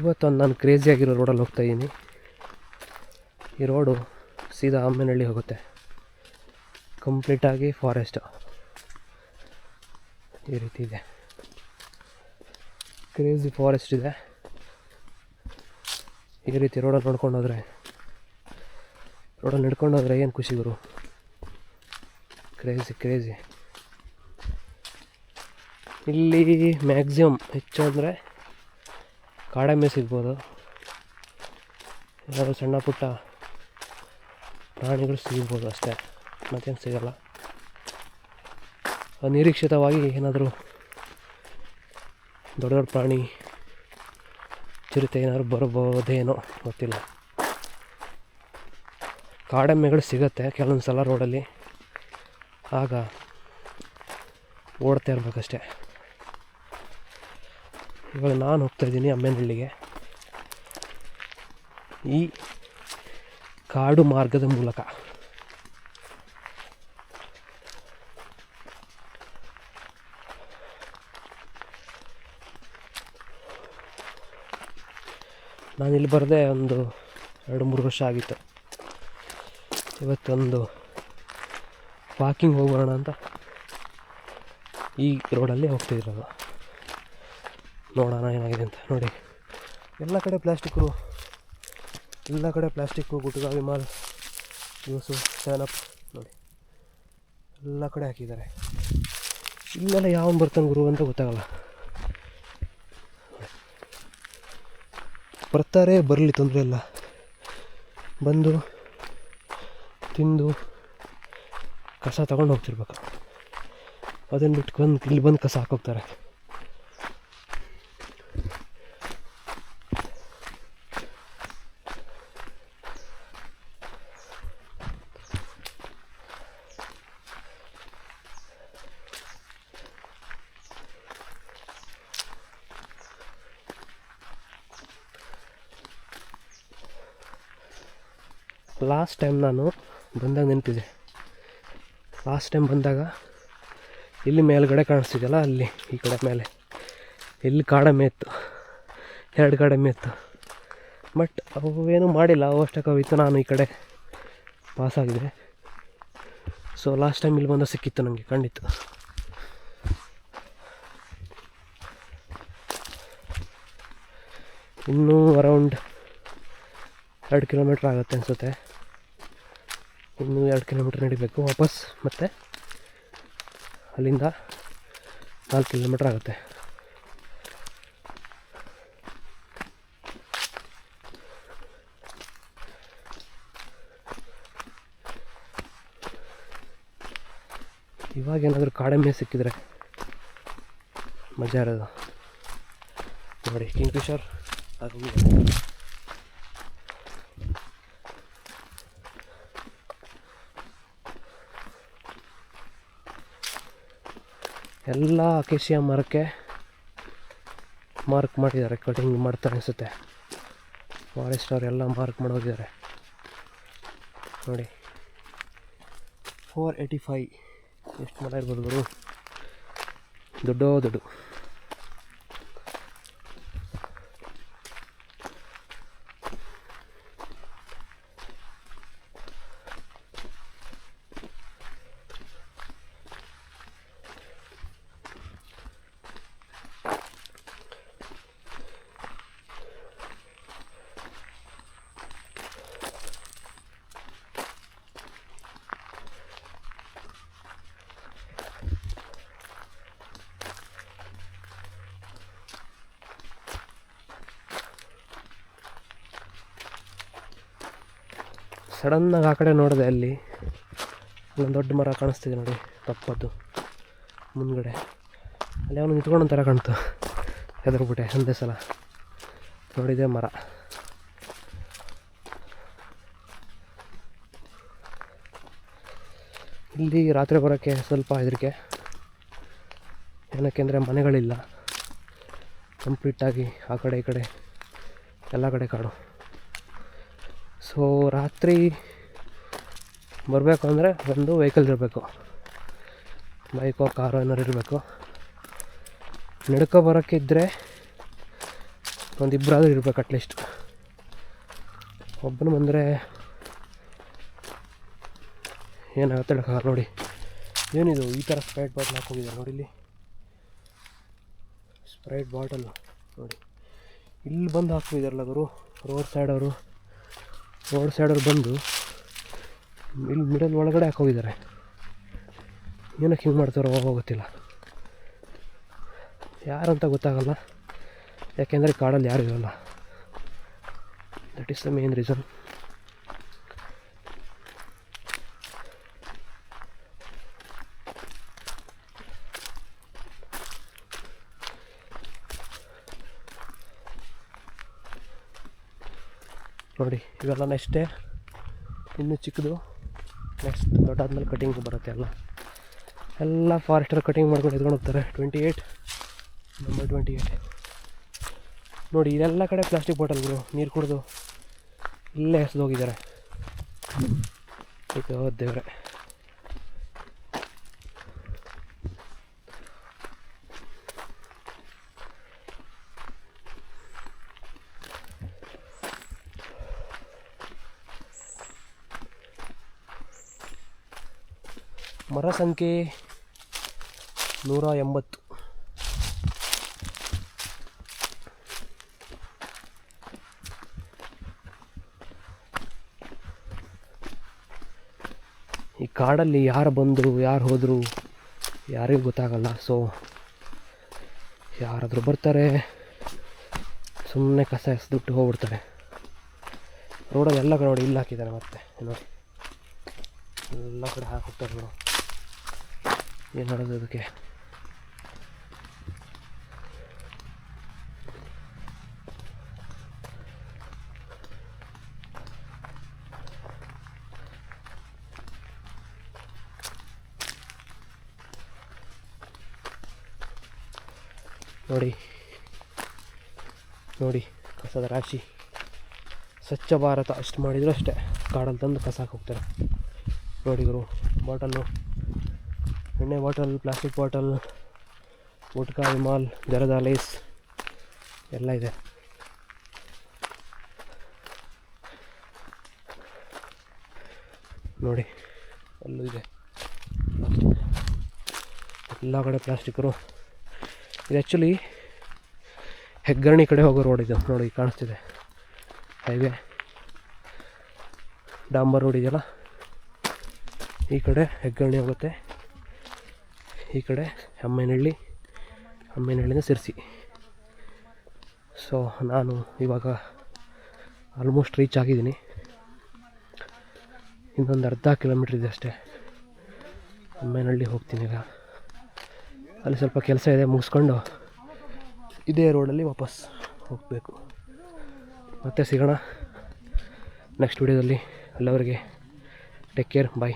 ಇವತ್ತೊಂದು ನಾನು ಕ್ರೇಜಿಯಾಗಿರೋ ರೋಡಲ್ಲಿ ಹೋಗ್ತಾ ಇದ್ದೀನಿ. ಈ ರೋಡು ಸೀದಾ ಅಮ್ಮನಹಳ್ಳಿ ಹೋಗುತ್ತೆ. ಕಂಪ್ಲೀಟಾಗಿ ಫಾರೆಸ್ಟ್ ಈ ರೀತಿ ಇದೆ. ಕ್ರೇಜಿ ಫಾರೆಸ್ಟ್ ಇದೆ. ಈ ರೀತಿ ರೋಡಲ್ಲಿ ನೋಡ್ಕೊಂಡು ಹೋದರೆ ರೋಡಲ್ಲಿ ನಡ್ಕೊಂಡು ಹೋದರೆ ಏನು ಖುಷಿ ಗುರು? ಕ್ರೇಜಿ ಕ್ರೇಜಿ ಇಲ್ಲಿ ಮ್ಯಾಕ್ಸಿಮಮ್ ಹೆಚ್ಚು ಅಂದರೆ ಕಾಡೆಮ್ಮೆ ಸಿಗ್ಬೋದು. ಏನಾದರೂ ಸಣ್ಣ ಪುಟ್ಟ ಪ್ರಾಣಿಗಳು ಸಿಗ್ಬೋದು ಅಷ್ಟೇ. ಮತ್ತೇನು ಸಿಗಲ್ಲ. ಅನಿರೀಕ್ಷಿತವಾಗಿ ಏನಾದರೂ ದೊಡ್ಡ ದೊಡ್ಡ ಪ್ರಾಣಿ ಚಿರತೆ ಏನಾದರೂ ಬರಬಹುದೇನೋ ಗೊತ್ತಿಲ್ಲ. ಕಾಡೆಮ್ಮೆಗಳು ಸಿಗತ್ತೆ ಕೆಲವೊಂದು ಸಲ ರೋಡಲ್ಲಿ ಆಗ ಓಡ್ತಾ ಇರ್ಬೇಕಷ್ಟೆ. ಇವಾಗ ನಾನು ಹೋಗ್ತಾ ಇದ್ದೀನಿ ಅಮ್ಮೇನಹಳ್ಳಿಗೆ. ಈ ಕಾಡು ಮಾರ್ಗದ ಮೂಲಕ. ನಾನು ಇಲ್ಲಿ ಬರದೆ ಒಂದು ಎರಡು ಮೂರು ವರ್ಷ ಆಗಿತ್ತು. ಇವತ್ತೊಂದು ವಾಕಿಂಗ್ ಹೋಗೋಣ ಅಂತ ಈ ರೋಡಲ್ಲಿ ಹೋಗ್ತಿರೋದು ನೋಡೋಣ ಏನಾಗಿದೆ ಅಂತ ನೋಡಿ. ಎಲ್ಲ ಕಡೆ ಪ್ಲ್ಯಾಸ್ಟಿಕ್ಕು ಎಲ್ಲ ಕಡೆ ಪ್ಲಾಸ್ಟಿಕ್ಕು ಗುಟ್ಕಾ ವಿಮಾಲ್ ಜ್ಯೂಸು ಸ್ಯಾನಪ್ ನೋಡಿ. ಎಲ್ಲ ಕಡೆ ಹಾಕಿದ್ದಾರೆ. ಇಲ್ಲೆಲ್ಲ ಯಾವ ಬರ್ತಾನೆ ಗುರು ಅಂತ ಗೊತ್ತಾಗಲ್ಲ. ಬರ್ತಾರೆ, ಬರಲಿ, ತೊಂದರೆ ಇಲ್ಲ. ಬಂದು, ತಿಂದು, ಕಸ ತಗೊಂಡು ಹೋಗ್ತಿರ್ಬೇಕು. ಅದನ್ನು ಬಿಟ್ಟು ಬಂದು, ಇಲ್ಲಿ ಬಂದು ಕಸ ಹಾಕೋಗ್ತಾರೆ. ಲಾಸ್ಟ್ ಟೈಮ್ ನಾನು ಬಂದಾಗ ನೆನಪಿದೆ. ಲಾಸ್ಟ್ ಟೈಮ್ ಬಂದಾಗ ಇಲ್ಲಿ ಮೇಲ್ಗಡೆ ಕಾಣಿಸ್ತಿದೆಯಲ್ಲ, ಅಲ್ಲಿ ಈ ಕಡೆ ಮೇಲೆ. ಇಲ್ಲಿ ಕಾಡಮ್ಮೆ ಇತ್ತು. ಎರಡು ಕಾಡಮ್ಮೆ ಇತ್ತು. ಬಟ್ ಅವೇನು ಮಾಡಿಲ್ಲ ಅವಷ್ಟಕ್ಕೆ ಅವಿತ್ತು ನಾನು ಈ ಕಡೆ ಪಾಸಾಗಿದೆ ಸೊ ಲಾಸ್ಟ್ ಟೈಮ್ ಇಲ್ಲಿ ಬಂದ ಸಿಕ್ಕಿತ್ತು ನನಗೆ ಕಂಡಿತ್ತು. ಇನ್ನೂ ಅರೌಂಡ್ ಎರಡು ಕಿಲೋಮೀಟ್ರ್ ಆಗುತ್ತೆ ಅನಿಸುತ್ತೆ. ಇನ್ನೂ ಎರಡು ಕಿಲೋಮೀಟ್ರ್ ನಡಿಬೇಕು ವಾಪಸ್ ಮತ್ತು ಅಲ್ಲಿಂದ ನಾಲ್ಕು ಕಿಲೋಮೀಟ್ರ್ ಆಗುತ್ತೆ. ಇವಾಗ ಏನಾದರೂ ಕಾಡೆಮ್ಮೆ ಸಿಕ್ಕಿದ್ರೆ ಮಜಾ ಇರೋದು. ನೋಡಿ ಕಿಂಗ್ಫಿಶರ್ ಅದು ಎಲ್ಲ ಅಕೇಶಿಯ ಮರಕ್ಕೆ ಮಾರ್ಕ್ ಮಾಡಿದ್ದಾರೆ. ಕಟಿಂಗ್ ಮಾಡ್ತಾರೆ ಅನಿಸುತ್ತೆ. ಎಲ್ಲ ಮಾರ್ಕ್ ಮಾಡೋಗಿದ್ದಾರೆ. ನೋಡಿ. ಫೋರ್ ಏಯ್ಟಿ ಫೈವ್ ಎಷ್ಟು ಮರ ಇರ್ಬೋದು ದೊಡ್ಡ ದೊಡ್ಡ. ಸಡನ್ನಾಗಿ ಆ ಕಡೆ ನೋಡಿದೆ ಅಲ್ಲಿ ಒಂದು ದೊಡ್ಡ ಮರ ಕಾಣಿಸ್ತಿದೆ ನೋಡಿ, ತಪ್ಪದ್ದು. ಮುಂದ್ಗಡೆ. ಅಲ್ಲಿ ಅವನು ನಿಂತ್ಕೊಂಡು ಥರ ಕಾಣ್ತು. ಹೆದರ್ಬಿಟ್ಟೆ ಒಂದೇ ಸಲ. ನೋಡಿದೆ ಮರ. ಇಲ್ಲಿ ರಾತ್ರಿ ಬರೋಕ್ಕೆ ಸ್ವಲ್ಪ ಹೆದರಿಕೆ. ಏನಕ್ಕೆಂದರೆ ಮನೆಗಳಿಲ್ಲ. ಕಂಪ್ಲೀಟಾಗಿ ಆ ಕಡೆ ಈ ಕಡೆ ಎಲ್ಲ ಕಡೆ ಕಾಡು. ಸೊ ರಾತ್ರಿ ಬರಬೇಕು ಅಂದರೆ ಒಂದು ವೆಹಿಕಲ್ ಇರಬೇಕು. ಬೈಕೋ ಕಾರೋ ಏನಾರು ಇರಬೇಕು. ನಡ್ಕೊ ಬರೋಕ್ಕಿದ್ದರೆ ಒಂದು ಇರಬೇಕು ಅಟ್ಲೀಸ್ಟ್ ಒಬ್ಬನು ಬಂದರೆ ಏನಾಗುತ್ತೆ ಹೇಳೋಕ್ಕಾಗಲ್ಲ ನೋಡಿ. ಏನಿದು ಈ ಥರ ಸ್ಪ್ರೈಟ್ ಬಾಟಲ್ ಹಾಕೋಗಿದ್ದಾರೆ ನೋಡಿ ಇಲ್ಲಿ. ಸ್ಪ್ರೈಟ್ ಬಾಟಲ್ ನೋಡಿ. ಇಲ್ಲಿ ಬಂದು ಹಾಕಿದಾರಲ್ಲ ಅವರು ರೋಡ್ ಸೈಡವರು ರೋಡ್ ಸೈಡವ್ರು ಬಂದು ಇಲ್ಲಿ ಮಿಡಲ್ ಒಳಗಡೆ ಹಾಕೋಗಿದ್ದಾರೆ ಏನಕ್ಕೆ ಹಿಂಗೆ ಮಾಡ್ತಾರೋ ಗೊತ್ತಿಲ್ಲ. ಯಾರಂತ ಗೊತ್ತಾಗಲ್ಲ. ಯಾಕೆಂದರೆ ಕಾಡಲ್ಲಿ ಯಾರು ಇರೋಲ್ಲ. That is the main reason ನೋಡಿ, ಇವೆಲ್ಲ ನೆಕ್ಸ್ಟೇ ಇನ್ನೂ ಚಿಕ್ಕದು. ನೆಕ್ಸ್ಟ್ ದೊಡ್ಡಾದ್ಮೇಲೆ ಕಟಿಂಗ್ ಬರುತ್ತೆ ಎಲ್ಲ. ಎಲ್ಲ ಫಾರೆಸ್ಟರ್ ಕಟಿಂಗ್ ಮಾಡ್ಕೊಂಡು ಎತ್ಕೊಂಡು ಹೋಗ್ತಾರೆ. Twenty eight number twenty eight ನೋಡಿ ಇದೆಲ್ಲ ಕಡೆ ಪ್ಲಾಸ್ಟಿಕ್ ಬಾಟಲ್ಗಳು ನೀರು ಕುಡಿದು ಇಲ್ಲೇ ಎಸ್ದೋಗಿದ್ದಾರೆ. ಇದು ದೇವ್ರೆ. ಮರ ಸಂಖ್ಯೆ ನೂರ ಎಂಬತ್ತು. ಈ ಕಾಡಲ್ಲಿ ಯಾರು ಬಂದರು, ಯಾರು ಹೋದರು ಯಾರಿಗೂ ಗೊತ್ತಾಗಲ್ಲ. ಸೊ ಯಾರಾದರೂ ಬರ್ತಾರೆ ಸುಮ್ಮನೆ ಕಸ ಎಸ್ದುಟ್ಟು ಹೋಗ್ಬಿಡ್ತಾರೆ. ರೋಡಲ್ಲಿ ಎಲ್ಲ ಕಡೆ ನೋಡಿ, ಇಲ್ಲಿ ಹಾಕಿದ್ದಾರೆ ಮತ್ತೆ. ನೋಡಿ. ಎಲ್ಲ ಕಡೆ ಹಾಕ್ಬಿಡ್ತಾರೆ ನೋಡಿ. ಏನು ಮಾಡೋದು ಅದಕ್ಕೆ? ನೋಡಿ ನೋಡಿ, ಕಸದ ರಾಶಿ. ಸ್ವಚ್ಛ ಭಾರತ ಅಷ್ಟು ಮಾಡಿದರೂ ಅಷ್ಟೇ. ಕಾಡಲ್ಲಿ ತಂದು ಕಸ ಹಾಕೋಗ್ತಾರೆ ಹೋಗ್ತಾರೆ. ನೋಡಿ ಗುರು, ಬಾಟಲ್ಲು. ಎಣ್ಣೆ bottle plastic bottle, gutka, Vimal, zarda Lay's ಎಲ್ಲ ಇದೆ. ನೋಡಿ, ಅಲ್ಲೂ ಇದೆ. ಎಲ್ಲ ಕಡೆ ಪ್ಲಾಸ್ಟಿಕ್ರು. ಇದು ಆ್ಯಕ್ಚುಲಿ ಹೆಗ್ಗರಣಿ ಕಡೆ ಹೋಗೋ ರೋಡ್ ಇದು. ನೋಡಿ, ಕಾಣಿಸ್ತಿದೆ. ಹೈವೇ ಡಾಂಬರ್ ರೋಡ್ ಇದೆಯಲ್ಲ? ಈ ಕಡೆ ಹೆಗ್ಗರಣಿ ಹೋಗುತ್ತೆ. ಈ ಕಡೆ ಅಮ್ಮೇನಹಳ್ಳಿ ಅಮ್ಮೇನಹಳ್ಳಿನ ಸಿರ್ಸಿ. ಸೊ ನಾನು ಇವಾಗ ಆಲ್ಮೋಸ್ಟ್ ರೀಚ್ ಆಗಿದ್ದೀನಿ. ಇನ್ನೊಂದು ಅರ್ಧ ಕಿಲೋಮೀಟ್ರ್ ಇದೆ ಅಷ್ಟೇ. ಅಮ್ಮೇನಹಳ್ಳಿ ಹೋಗ್ತೀನಿ ಈಗ. ಅಲ್ಲಿ ಸ್ವಲ್ಪ ಕೆಲಸ ಇದೆ ಮುಗಿಸ್ಕೊಂಡು ಇದೇ ರೋಡಲ್ಲಿ ವಾಪಸ್ ಹೋಗಬೇಕು. ಮತ್ತೆ ಸಿಗೋಣ. ನೆಕ್ಸ್ಟ್ ವಿಡಿಯೋದಲ್ಲಿ ಅಲ್ಲವರಿಗೆ ಟೇಕ್ ಕೇರ್ ಬಾಯ್